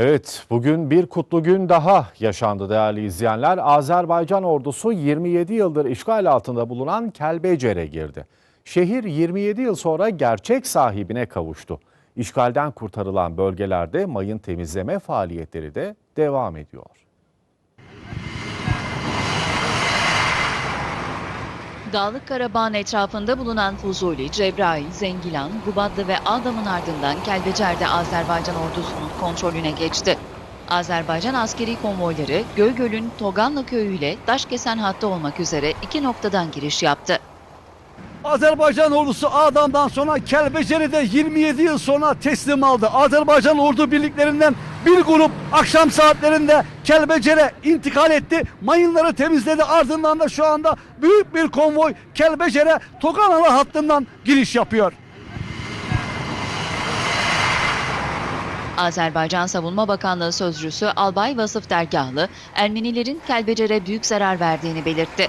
Evet, bugün bir kutlu gün daha yaşandı değerli izleyenler. Azerbaycan ordusu 27 yıldır işgal altında bulunan Kelbecer'e girdi. Şehir 27 yıl sonra gerçek sahibine kavuştu. İşgalden kurtarılan bölgelerde mayın temizleme faaliyetleri de devam ediyor. Dağlık Karabağ'ın etrafında bulunan Fuzuli, Cebrail, Zengilan, Gubadlı ve Adam'ın ardından Kelbecer'de Azerbaycan ordusunun kontrolüne geçti. Azerbaycan askeri konvoyları Göygöl'ün Toganlı köyü ile Daşkesen hattı olmak üzere iki noktadan giriş yaptı. Azerbaycan ordusu Adam'dan sonra Kelbeceri'de 27 yıl sonra teslim aldı. Azerbaycan ordu birliklerinden bir grup akşam saatlerinde Kelbecer'e intikal etti. Mayınları temizledi. Ardından da şu anda büyük bir konvoy Kelbecer'e Toganalı hattından giriş yapıyor. Azerbaycan Savunma Bakanlığı Sözcüsü Albay Vasıf Dergahlı, Ermenilerin Kelbecer'e büyük zarar verdiğini belirtti.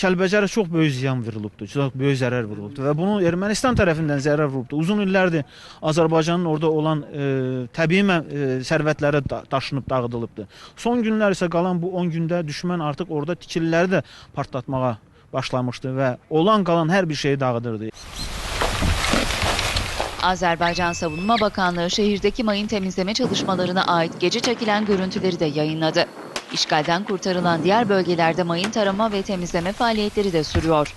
Kəlbəcərə çox böyük ziyan vurulubdur, çox böyük zərər vurulubdur və bunu Ermənistan tərəfindən zərər vurubdur. Uzun illərdir Azərbaycanın orada olan e, təbii e, sərvətləri da, daşınıb dağıdılıbdır. Son günlər isə qalan bu 10 gündə düşmən artıq orada tikililəri də partlatmağa başlamışdı və olan qalan hər bir şeyi dağıdırdı. Azerbaycan Savunma Bakanlığı şehirdeki mayın temizleme çalışmalarına ait gece çekilen görüntüleri de yayınladı. İşgalden kurtarılan diğer bölgelerde mayın tarama ve temizleme faaliyetleri de sürüyor.